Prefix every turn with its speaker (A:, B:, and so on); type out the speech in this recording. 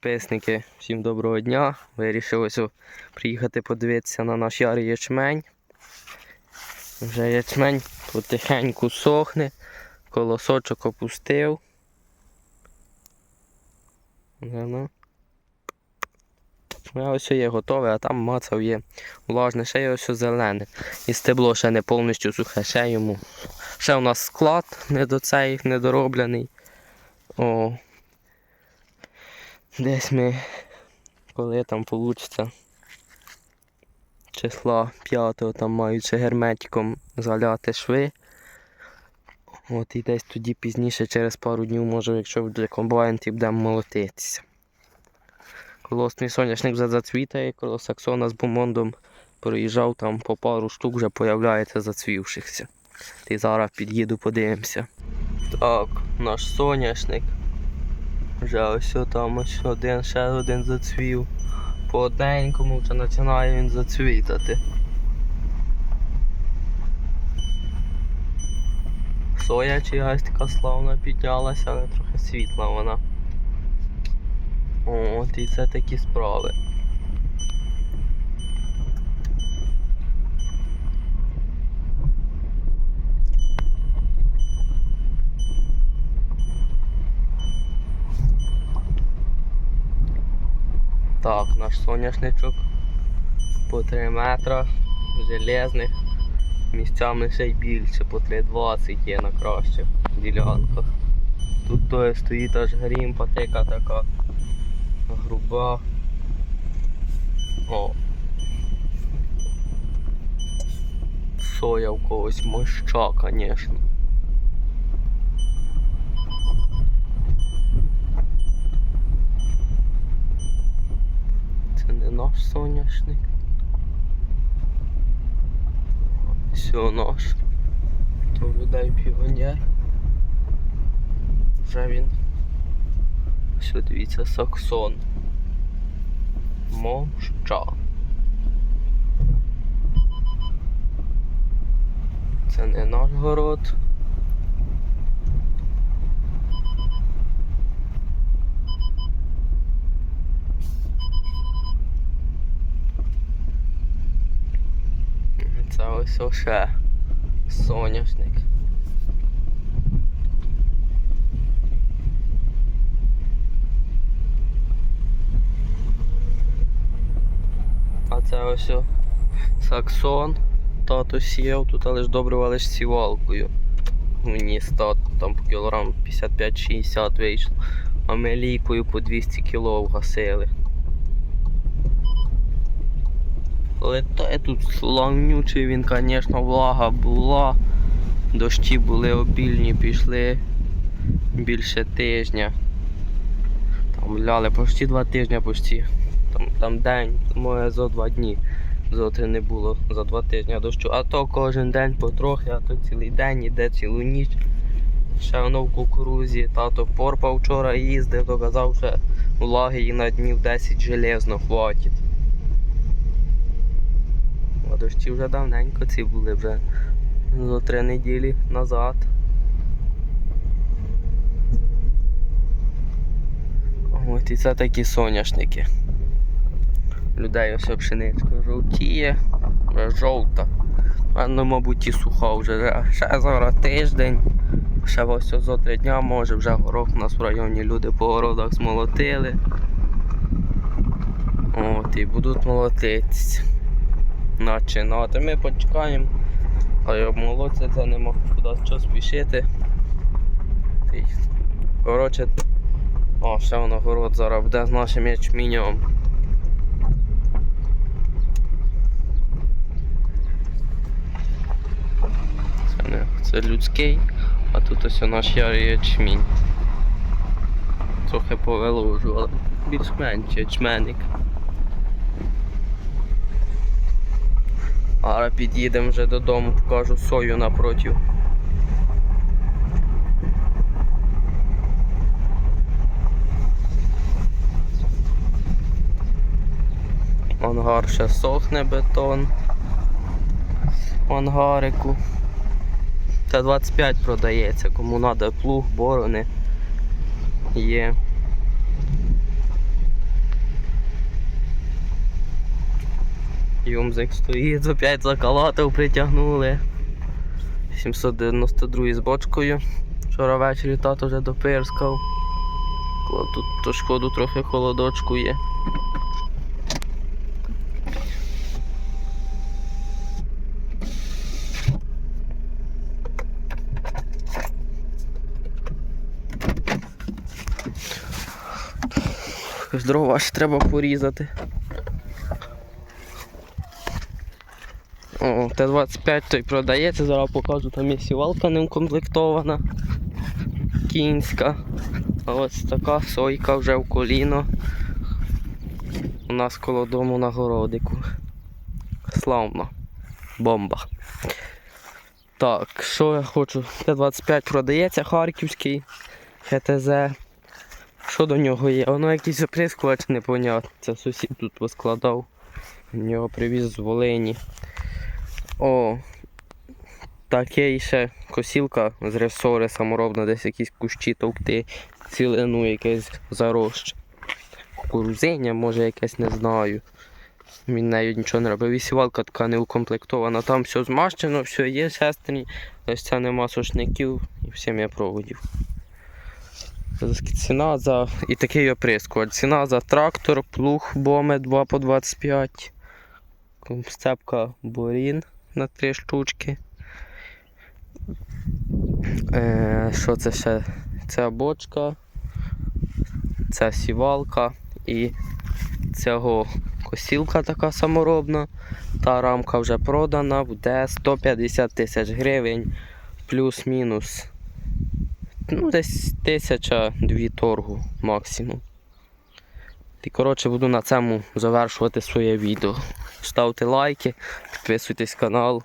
A: Підписники, всім доброго дня. Вирішив ось приїхати подивитися на наш ярий ячмень. Вже ячмень потихеньку сохне, колосочок опустив. Ну. Ось є готове, а там мацав є влажне, ще є ось зелене. І стебло ще не повністю сухе, ще йому. Ще у нас склад не до цей, недороблений. О, Десь ми, коли там вийде числа 5 там маючи герметиком заляти шви. От і десь тоді пізніше, через пару днів, може, якщо буде комбайн, і будемо молотитися. Колосний соняшник вже зацвітає, коло Саксона з бомондом проїжджав, там по пару штук вже появляється зацвівшихся. Ти зараз під'їду, подивимося. Так, наш соняшник. Вже ось там ось один, ще один зацвів. По одненькому вже починає він зацвітати. Соя чиясь така славна піднялася, але трохи світла вона. От і це такі справи. Так, наш соняшничок по 3 метра железних. Місцями ще й більше, по 3,20 є на кращих ділянках. Тут то стоїть аж грім, патика така груба. О. Соя в когось моща, звісно. Це не наш соняшник. Все наш. То людей піонер. Вже він. Все, дивіться, саксон. Мовща. Це не наш город. Це ось ще соняшник. А це ось саксон. Тато сіяв, тут але ж добре лиш сівалкою. Мені стат там по кілограм 55-60 вийшло. А ми лійкою по 200 кг вгасили. Та тут славнючий він, звісно, влага була. Дощі були обільні, пішли більше тижня. Там ляли почти два тижні, почти. Там, там день, моє за два дні. Зотри не було за два тижні дощу. А то кожен день потрохи, а то цілий день іде цілу ніч. Ще воно в кукурузі. Тато порпав вчора їздив, то казав, що влаги і на днів 10 железно хватить. А дощі вже давненько ці були вже за три неділі назад. От і це такі соняшники. Людей ось пшеничка жовтіє, вже жовта. Ну, мабуть, і суха вже. Ще зараз тиждень, ще ось за три дня може вже горох у нас в районі люди по городах змолотили. От і будуть молотитись. Начинати. Ми почекаємо. А й обмолоться це нема куди що спішити. Ти- Коротше, о, ще воно город зараз буде з нашим ячмінем. Це не це людський, а тут ось наш ярий ячмінь. Трохи повеложу, але більш-менш ячменник. Зараз під'їдемо вже додому, покажу сою напротив. Ангар ще сохне бетон. Ангарику. Та 25 продається, кому треба плуг, борони. Є. Юмзик стоїть, за 5 закалатів притягнули. 792 з бочкою. Вчора ввечері тато вже допирскав. Тут то шкоду трохи холодочку є. Дрова ж треба порізати. Т-25 той продається, зараз покажу, там є сівалка не укомплектована. Кінська. А ось така сойка вже в коліно. У нас коло дому на городику. Славно. Бомба. Так, що я хочу? Т-25 продається харківський ХТЗ. Що до нього є? Воно якийсь оприскувач непонятний. Це сусід тут поскладав. Він його привіз з Волині. О, таке ще косілка з ресори саморобна, десь якісь кущі товкти, цілину якесь зарощ. Кукурузиння, може якесь не знаю. Він нею нічого не робив. І сівалка така не укомплектована. Там все змащено, все є шестерні, ось це нема сушників і всім є проводів. Ціна за. І такий оприскувач. Ціна за трактор, плуг Боме 2 по 25. Сцепка Борін на 3 штучки. Е, що це ще? Ця бочка, ця сівалка і цього косілка така саморобна. Та рамка вже продана, буде 150 тисяч гривень плюс-мінус. Ну, десь тисяча дві торгу максимум. І коротше буду на цьому завершувати своє відео. Ставте лайки, підписуйтесь канал.